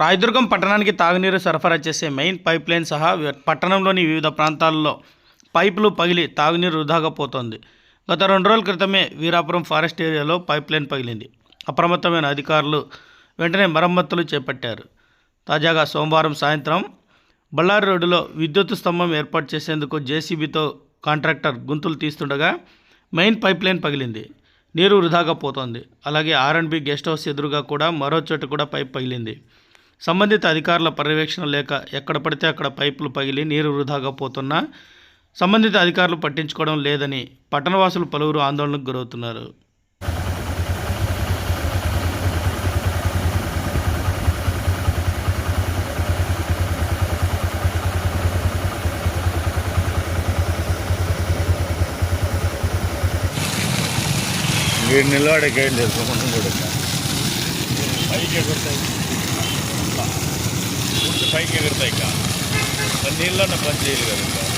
రాయదుర్గం పట్టణానికి తాగునీరు సరఫరా చేసే మెయిన్ పైప్ లైన్ సహా పట్టణంలోని వివిధ ప్రాంతాల్లో పైపులు పగిలి తాగునీరు వృధాగా పోతోంది గత రెండు రోజుల క్రితమే వీరాపురం ఫారెస్ట్ ఏరియాలో పైప్ లైన్ పగిలింది. అప్రమత్తమైన అధికారులు వెంటనే మరమ్మతులు చేపట్టారు. తాజాగా సోమవారం సాయంత్రం బళ్ళారి రోడ్డులో విద్యుత్ స్తంభం ఏర్పాటు చేసేందుకు జేసీబీతో కాంట్రాక్టర్ గుంతలు తీస్తుండగా మెయిన్ పైప్ లైన్ పగిలింది. నీరు వృధాగా పోతోంది అలాగే ఆర్ఎండ్బి గెస్ట్ హౌస్ ఎదురుగా కూడా మరో చోట కూడా పైప్ పగిలింది. సంబంధిత అధికారుల పర్యవేక్షణ లేక ఎక్కడ పడితే అక్కడ పైపులు పగిలి నీరు వృధాగా పోతున్నా సంబంధిత అధికారులు పట్టించుకోవడం లేదని పట్టణవాసులు పలువురు ఆందోళనకు గురవుతున్నారు. వీడు నిలబడకే లేదు సుమంతం కూడా. పైకి ఎగురుతాయి. ಸೈಕಲ್ ಇರ್ತೈಕ ಬಂದಿಲ್ಲ ನಮ್ಮ ಬಂದಿಲ್ಲ ಇರೋದಿಲ್ಲ